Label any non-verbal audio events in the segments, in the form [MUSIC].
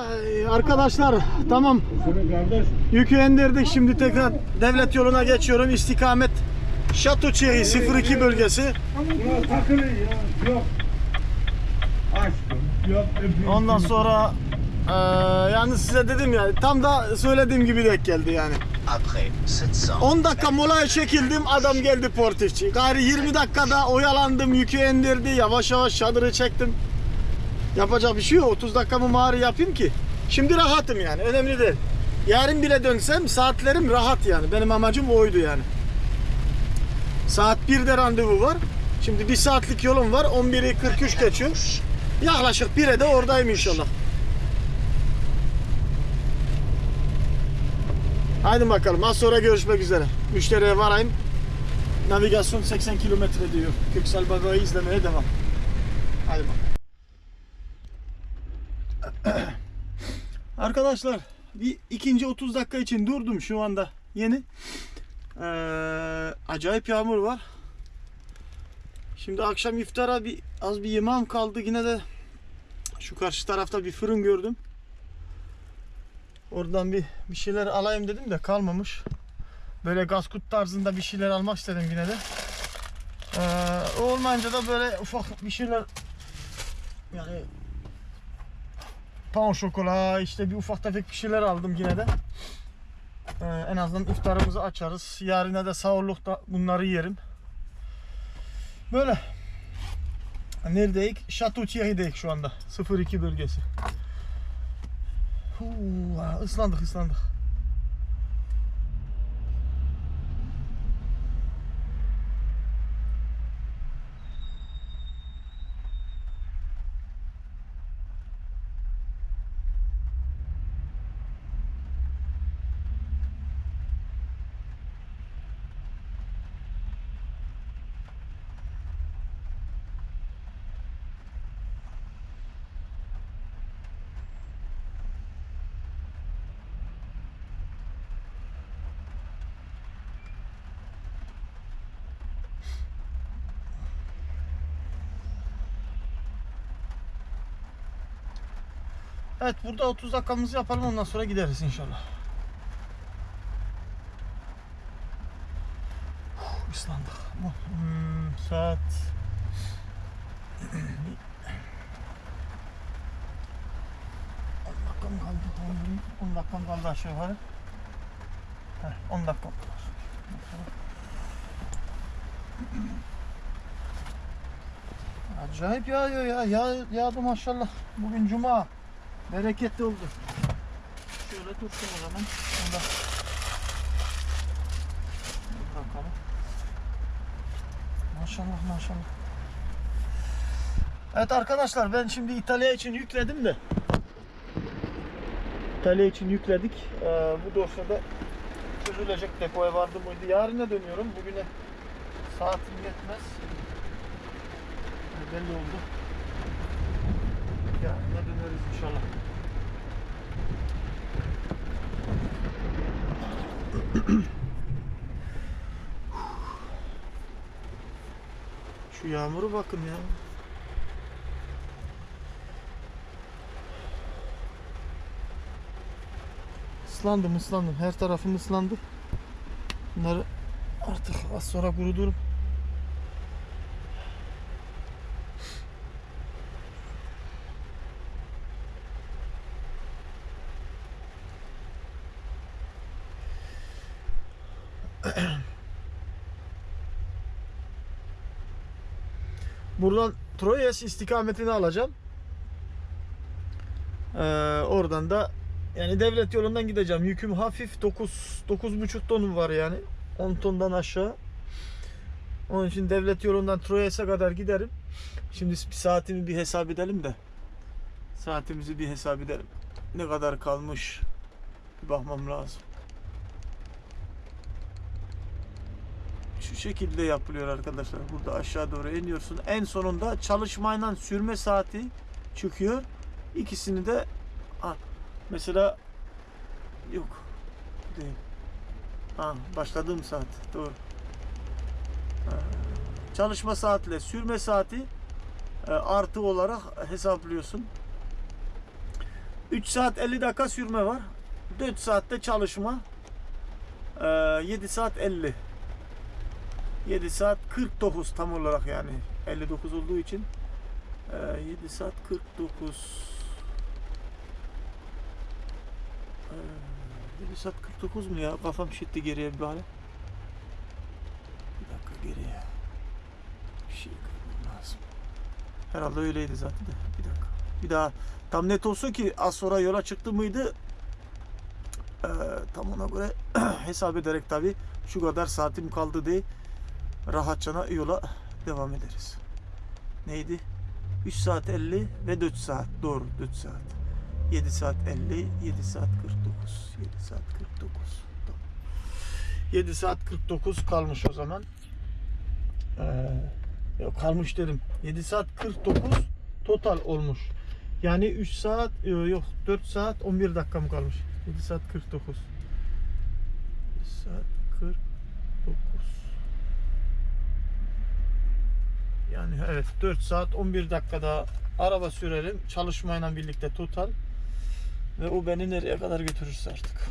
Ay, Arkadaşlar tamam. Yükü indirdik. Şimdi tekrar devlet yoluna geçiyorum. İstikamet Şatoçeri 02 bölgesi. Ondan sonra eee yani size dedim ya tam da söylediğim gibi denk geldi yani. Après 700 10 dakika molaya çekildim adam geldi portifçi. Gayri 20 dakikada oyalandım yükü indirdi yavaş yavaş çadırı çektim yapacak bir şey yok. 30 dakikamı mağarı yapayım ki? Şimdi rahatım yani. Önemli değil. Yarın bile dönsem saatlerim rahat yani. Benim amacım oydu yani. Saat 1'de randevu var. Şimdi bir saatlik yolum var. 11'i 43 geçiyor. Yaklaşık 1'e de oradayım inşallah. Haydi bakalım. Az sonra görüşmek üzere. Müşteriye varayım. Navigasyon 80 kilometre diyor. Köksal Bagayı izlemeye devam. Haydi bakalım. Arkadaşlar bir ikinci 30 dakika için durdum şu anda yeni. Ee, acayip yağmur var. Şimdi akşam iftara bir az bir yemeğim kaldı. Yine de şu karşı tarafta bir fırın gördüm. Oradan bir bir şeyler alayım dedim de kalmamış. Böyle gaskut tarzında bir şeyler almak istedim yine de. Ee, olmayınca da böyle ufak bir şeyler yani pan şokola işte bir ufak tefek bir şeyler aldım yine de. Ee, en azından iftarımızı açarız. Yarına da sahurlukta bunları yerim. Böyle. Neredeyik? Şato Thierry'deyik şu anda. 02 bölgesi. Huu, ıslandık ıslandık. Evet burada 30 dakikamızı yapalım ondan sonra gideriz inşallah. Uf, ıslandık. Hmm, saat [CLEARS THROAT] 10 dakikam kaldı. 10 dakikam kaldı aşağı yukarı. Heh, 10 dakikam kaldı. Acayip yağıyor ya. Yağ, yağdı maşallah. Bugün cuma. Bereketli oldu. Şöyle dursun o zaman. Bunda. Bakalım. Maşallah maşallah. Evet arkadaşlar ben şimdi İtalya için yükledim de. İtalya için yükledik. Ee, bu dosyada çözülecek depoya vardı mıydı? Yarına dönüyorum. Bugüne saatim yetmez. Belli oldu. Yarına döneriz inşallah. Şu yağmuru bakın ya. Islandım ıslandım. Her tarafım ıslandı. Bunları artık az sonra kurudurum. Buradan Troyes istikametini alacağım. Ee, oradan da yani devlet yolundan gideceğim. Yüküm hafif 9 9,5 tonum var yani. 10 tondan aşağı. Onun için devlet yolundan Troyes'e kadar giderim. Şimdi bir saatimi bir hesap edelim de. Saatimizi bir hesap edelim. Ne kadar kalmış? Bir bakmam lazım. Şu şekilde yapılıyor arkadaşlar. Burada aşağı doğru iniyorsun. En sonunda çalışmayla sürme saati çıkıyor. İkisini de ha, mesela yok değil. Ha, başladığım saat doğru. Ha, çalışma saatle sürme saati e, artı olarak hesaplıyorsun. 3 saat 50 dakika sürme var. 4 saatte çalışma. Ee, 7 saat 50. 7 saat 49 tam olarak yani 59 olduğu için ee, 7 saat 49 ee, 7 saat 49 mu ya? Kafam şitti geriye bir bari. Bir dakika geriye. Bir şey lazım. Herhalde öyleydi zaten de. Bir dakika. Bir daha tam net olsun ki az sonra yola çıktı mıydı? Ee, tam ona göre [CLEARS THROAT] hesap ederek tabi şu kadar saatim kaldı diye rahatçana yola devam ederiz. Neydi? 3 saat 50 ve 4 saat. Doğru 4 saat. 7 saat 50, 7 saat 49. 7 saat 49. Tamam. 7 saat 49 kalmış o zaman. Ee, yok kalmış dedim. 7 saat 49 total olmuş. Yani 3 saat e, yok 4 saat 11 dakika mı kalmış? 7 saat 49. 7 saat 49. Yani evet 4 saat 11 dakikada araba sürelim çalışmayla birlikte total ve o beni nereye kadar götürürse artık.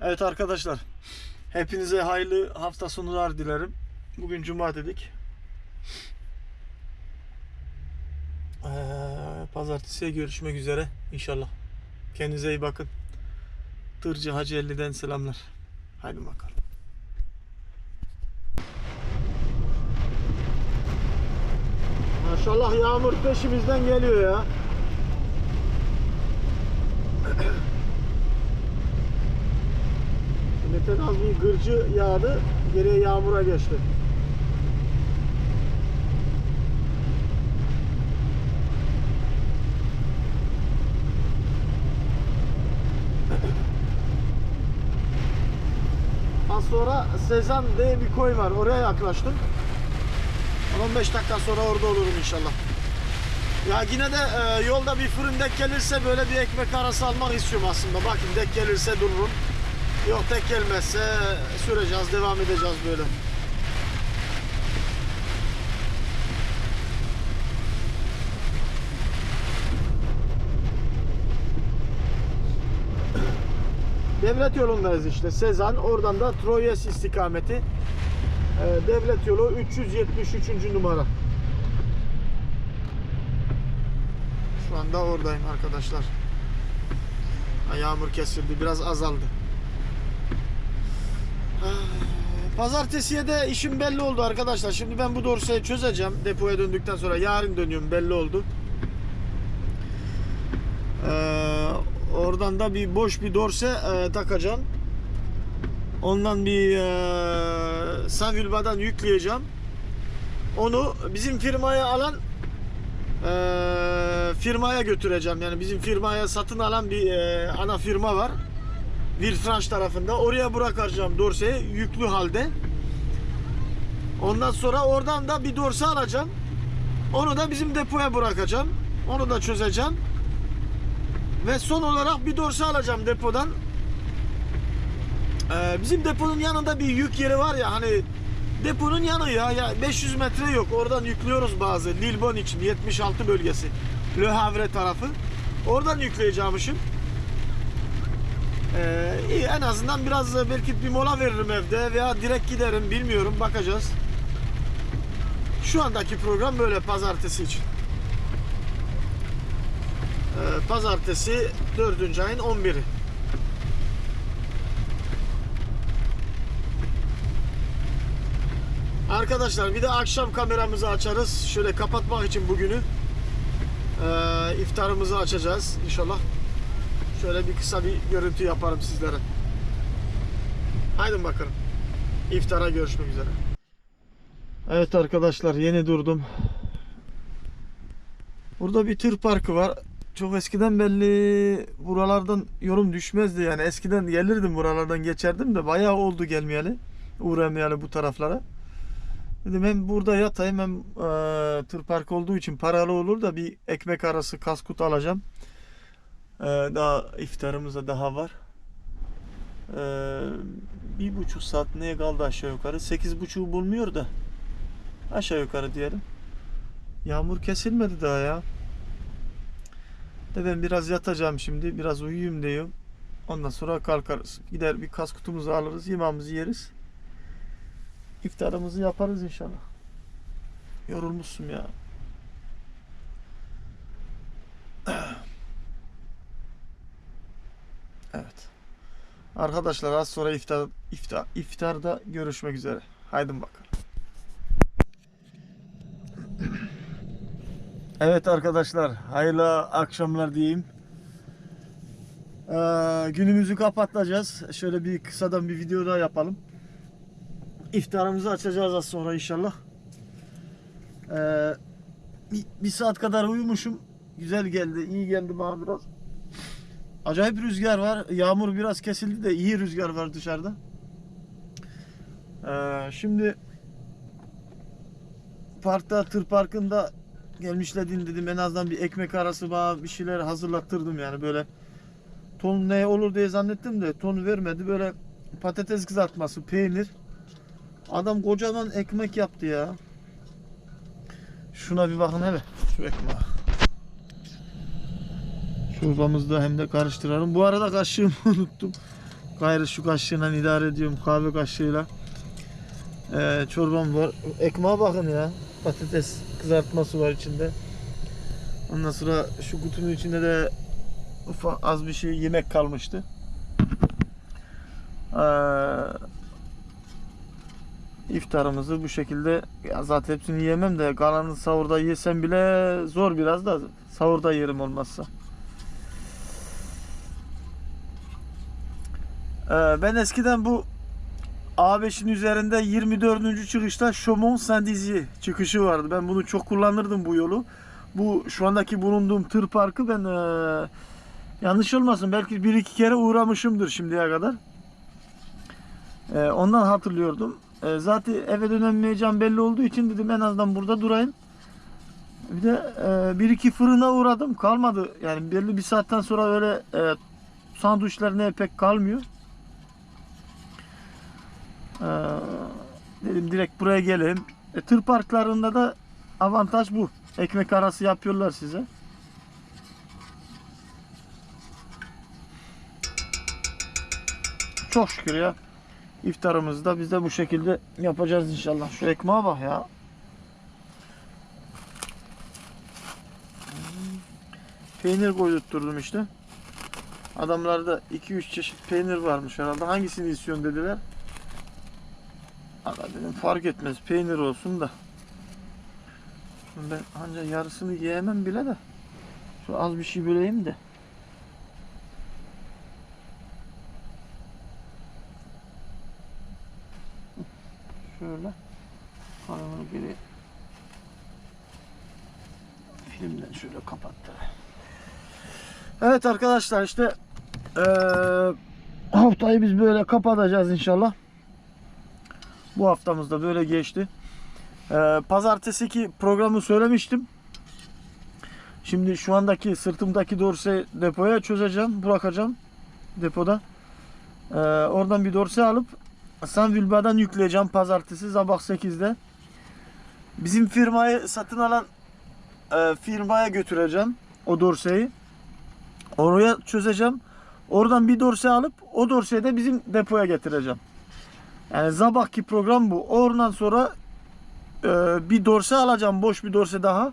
Evet arkadaşlar hepinize hayırlı hafta sonları dilerim. Bugün cuma dedik. Ee, pazartesiye görüşmek üzere inşallah. Kendinize iyi bakın. Tırcı Hacı 50'den selamlar. Haydi bakalım. Maşallah yağmur peşimizden geliyor ya. Milletin az bir gırcı yağdı, geriye yağmura geçti. Az sonra Sezan diye bir koy var. Oraya yaklaştım. 15 dakika sonra orada olurum inşallah. Ya yine de e, yolda bir fırın denk gelirse böyle bir ekmek arası almak istiyorum aslında. Bakın denk gelirse dururum. Yok tek gelmezse süreceğiz, devam edeceğiz böyle. Devlet yolundayız işte. Sezan, oradan da Troyes istikameti. Ee, devlet yolu 373. numara. Şu anda oradayım arkadaşlar. Yağmur kesildi, biraz azaldı. Pazartesiye de işim belli oldu arkadaşlar. Şimdi ben bu dorsayı çözeceğim. Depoya döndükten sonra yarın dönüyorum belli oldu. Ee, oradan da bir boş bir dorse e, takacağım. Ondan bir e, Savilba'dan yükleyeceğim. Onu bizim firmaya alan e, firmaya götüreceğim. Yani bizim firmaya satın alan bir e, ana firma var. Villefranche tarafında. Oraya bırakacağım dorseyi yüklü halde. Ondan sonra oradan da bir dorse alacağım. Onu da bizim depoya bırakacağım. Onu da çözeceğim. Ve son olarak bir dorse alacağım depodan. Ee, bizim deponun yanında bir yük yeri var ya hani deponun yanı ya, ya 500 metre yok. Oradan yüklüyoruz bazı Lilbon için 76 bölgesi. Le Havre tarafı. Oradan yükleyeceğimişim. Ee, iyi, en azından biraz belki bir mola veririm evde veya direkt giderim bilmiyorum bakacağız. Şu andaki program böyle pazartesi için. Pazartesi 4. ayın 11'i. Arkadaşlar bir de akşam kameramızı açarız. Şöyle kapatmak için bugünü. Ee, iftarımızı açacağız inşallah. Şöyle bir kısa bir görüntü yaparım sizlere. Haydi bakalım. İftara görüşmek üzere. Evet arkadaşlar yeni durdum. Burada bir tır parkı var. Çok eskiden belli buralardan yorum düşmezdi yani. Eskiden gelirdim buralardan geçerdim de bayağı oldu gelmeyeli. Uğramayeli bu taraflara. Dedim hem burada yatayım hem e, tır park olduğu için paralı olur da bir ekmek arası kaskut alacağım. E, daha iftarımıza daha var. E, bir buçuk saat neye kaldı aşağı yukarı? Sekiz buçuğu bulmuyor da. Aşağı yukarı diyelim. Yağmur kesilmedi daha ya. De biraz yatacağım şimdi. Biraz uyuyayım diyorum. Ondan sonra kalkarız. Gider bir kas kutumuzu alırız. Yemeğimizi yeriz. İftarımızı yaparız inşallah. Yorulmuşsun ya. [CLEARS THROAT] Evet. Arkadaşlar az sonra iftar, iftar iftarda görüşmek üzere. Haydi bakalım. Evet arkadaşlar, hayırlı akşamlar diyeyim. Ee, günümüzü kapatacağız. Şöyle bir kısadan bir video daha yapalım. İftarımızı açacağız az sonra inşallah. Ee, bir, bir saat kadar uyumuşum. Güzel geldi, iyi geldi bana biraz. Acayip rüzgar var. Yağmur biraz kesildi de iyi rüzgar var dışarıda. Ee, şimdi parkta, tır parkında gelmişledin dedim en azından bir ekmek arası bana bir şeyler hazırlattırdım yani böyle ton ne olur diye zannettim de ton vermedi böyle patates kızartması peynir. Adam kocaman ekmek yaptı ya. Şuna bir bakın hele. Şu ekmeğe. Çorbamızda hem de karıştıralım. Bu arada kaşığımı [LAUGHS] unuttum. Gayrı şu kaşığıyla idare ediyorum kahve kaşığıyla ee, çorbam var ekmeğe bakın ya patates kızartması var içinde. Ondan sonra şu kutunun içinde de ufak az bir şey yemek kalmıştı. Ee, iftarımızı bu şekilde ya zaten hepsini yemem de kalanını sahurda yesem bile zor biraz da sahurda yerim olmazsa. Ee, ben eskiden bu A5'in üzerinde 24. çıkışta Chaumont Saint-Dizier çıkışı vardı. Ben bunu çok kullanırdım bu yolu. Bu şu andaki bulunduğum tır parkı ben eee, yanlış olmasın belki bir iki kere uğramışımdır şimdiye kadar. Eee, ondan hatırlıyordum. Eee, zaten eve dönemeyeceğim belli olduğu için dedim en azından burada durayım. Bir de eee, bir iki fırına uğradım kalmadı. Yani belli bir saatten sonra öyle eee sandviçlerine pek kalmıyor. Ee, dedim direkt buraya geleyim. E, tır parklarında da avantaj bu. Ekmek arası yapıyorlar size. Çok şükür ya. İftarımızı da biz de bu şekilde yapacağız inşallah. Şu ekmeğe bak ya. Peynir koydurtturdum işte. Adamlarda 2-3 çeşit peynir varmış herhalde. Hangisini istiyorsun dediler. Aga dedim fark etmez peynir olsun da. Ben anca yarısını yiyemem bile de. Şu az bir şey böleyim de. Şöyle. Kalanını geri filmden şöyle kapattı. Evet arkadaşlar işte eee, haftayı biz böyle kapatacağız inşallah. Bu haftamız da böyle geçti. Ee, pazartesiki programı söylemiştim. Şimdi şu andaki sırtımdaki dorse depoya çözeceğim, bırakacağım depoda. Ee, oradan bir dorse alıp Sanvilba'dan yükleyeceğim pazartesi sabah 8'de. Bizim firmayı satın alan e, firmaya götüreceğim o dorseyi. Oraya çözeceğim. Oradan bir dorse alıp o dorseyi de bizim depoya getireceğim. Yani zabahki program bu. Oradan sonra e, bir dorse alacağım. Boş bir dorse daha.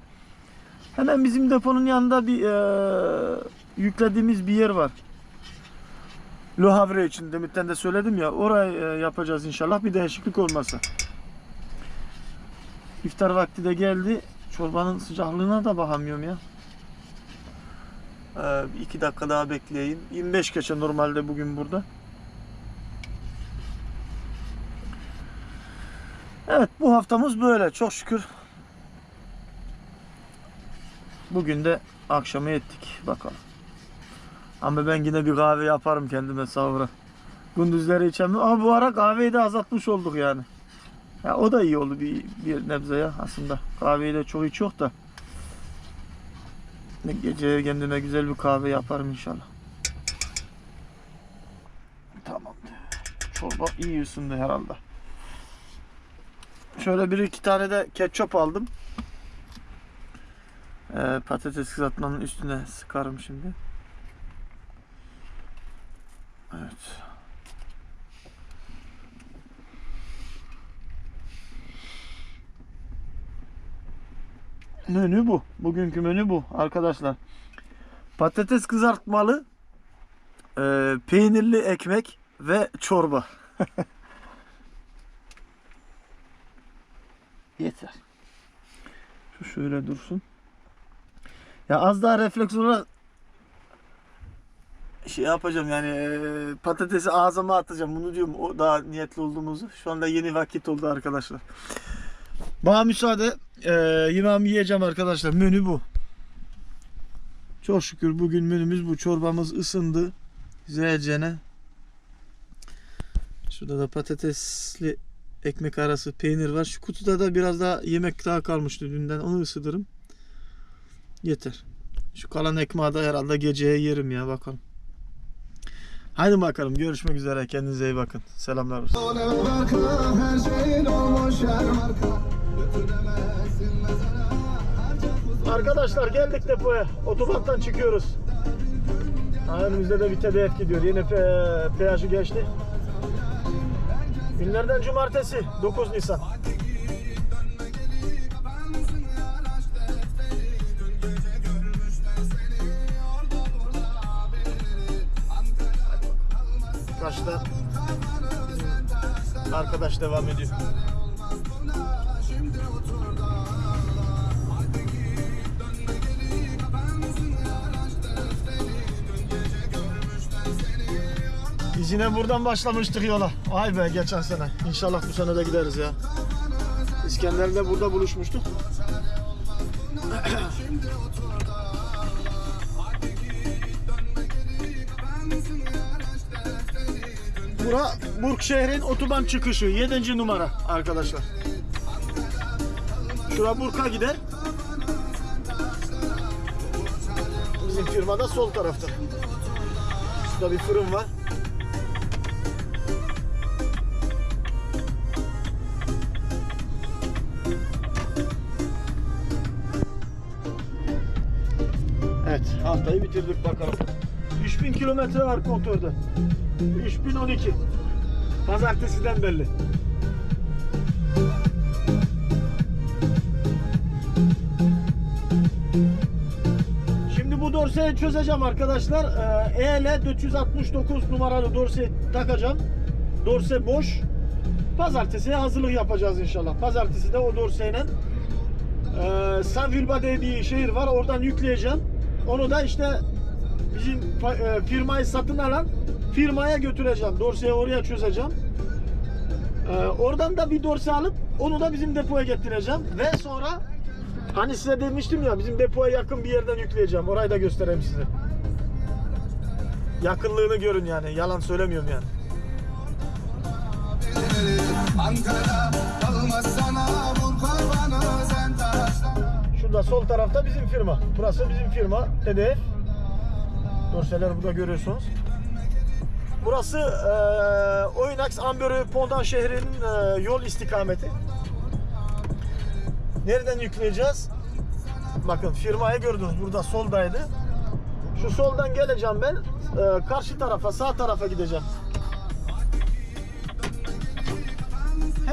Hemen bizim deponun yanında bir e, yüklediğimiz bir yer var. Le Havre için deminten de söyledim ya. Orayı e, yapacağız inşallah. Bir değişiklik olmasa. İftar vakti de geldi. Çorbanın sıcaklığına da bakamıyorum ya. E, iki dakika daha bekleyeyim. 25 geçe normalde bugün burada. Evet bu haftamız böyle çok şükür. Bugün de akşamı ettik bakalım. Ama ben yine bir kahve yaparım kendime sahura. Gündüzleri içemem ama bu ara kahveyi de azaltmış olduk yani. Ya o da iyi oldu bir, bir nebze ya aslında. Kahveyi de çok içiyor da. Gece kendime güzel bir kahve yaparım inşallah. Tamam. Çorba iyi ısındı herhalde. Şöyle bir iki tane de ketçap aldım. Ee, patates kızartmanın üstüne sıkarım şimdi. Evet. Menü bu. Bugünkü menü bu arkadaşlar. Patates kızartmalı, e, peynirli ekmek ve çorba. [LAUGHS] Yeter. Şu şöyle dursun. Ya az daha refleks olarak şey yapacağım yani e, patatesi ağzıma atacağım. Bunu diyorum o daha niyetli olduğumuzu. Şu anda yeni vakit oldu arkadaşlar. Bana müsaade e, yemeğimi yiyeceğim arkadaşlar. Menü bu. Çok şükür bugün menümüz bu. Çorbamız ısındı. Güzelcene. Şurada da patatesli ekmek arası peynir var. Şu kutuda da biraz daha yemek daha kalmıştı dünden. Onu ısıtırım. Yeter. Şu kalan ekmeği de herhalde geceye yerim ya bakalım. Haydi bakalım görüşmek üzere. Kendinize iyi bakın. Selamlar olsun. Arkadaşlar geldik depoya. Otobandan çıkıyoruz. Önümüzde de bir TDF gidiyor. Yeni pe peyajı geçti. Günlerden cumartesi 9 Nisan. Bizim arkadaş devam ediyor. Biz yine buradan başlamıştık yola. Vay be geçen sene. İnşallah bu sene de gideriz ya. İskender'de burada buluşmuştuk. [CLEARS THROAT] Bura Burg şehrin otoban çıkışı 7. numara arkadaşlar. Şura Burk'a gider. Bizim firmada sol tarafta. Şurada bir fırın var. Haftayı bitirdik bakalım. 3000 kilometre var kontrolde. 3012. Pazartesiden belli. Şimdi bu dorseyi çözeceğim arkadaşlar. Ee, EL 469 numaralı dorseyi takacağım. Dorse boş. Pazartesiye hazırlık yapacağız inşallah. Pazartesi de o dorseyle ee, Sanvilba diye bir şehir var. Oradan yükleyeceğim. Onu da işte bizim e, firmayı satın alan firmaya götüreceğim. Dorseyi oraya çözeceğim. Ee, oradan da bir dorse alıp onu da bizim depoya getireceğim. Ve sonra hani size demiştim ya bizim depoya yakın bir yerden yükleyeceğim. Orayı da göstereyim size. Yakınlığını görün yani. Yalan söylemiyorum yani. Ankara kalmaz Şurada sol tarafta bizim firma. Burası bizim firma. TDF. Dorseler burada görüyorsunuz. Burası eee Oynax Ambörü Pondan şehrinin eee, yol istikameti. Nereden yükleyeceğiz? Bakın firmayı gördünüz. Burada soldaydı. Şu soldan geleceğim ben. eee, karşı tarafa, sağ tarafa gideceğim.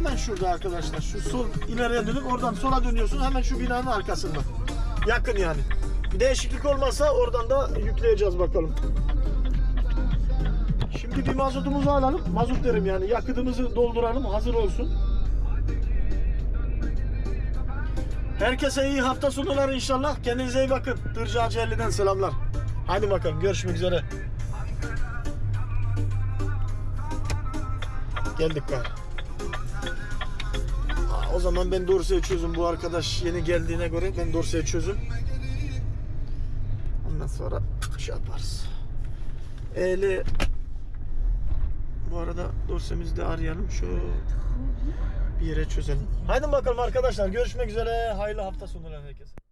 Hemen şurada arkadaşlar. Şu sol ileriye dönüp oradan sola dönüyorsun. Hemen şu binanın arkasında. Yakın yani. Bir değişiklik olmazsa oradan da yükleyeceğiz bakalım. Şimdi bir mazotumuzu alalım. Mazot derim yani. Yakıtımızı dolduralım. Hazır olsun. Herkese iyi hafta sonular inşallah. Kendinize iyi bakın. Tırcı Hacı 50'den selamlar. Hadi bakalım görüşmek üzere. Geldik gari. O zaman ben dorseyi çözüm. Bu arkadaş yeni geldiğine göre ben dorseyi çözüm. Ondan sonra şey yaparız. Eli bu arada dosyamızı da arayalım. Şu bir yere çözelim. Haydi bakalım arkadaşlar. Görüşmek üzere. Hayırlı hafta sonları herkese.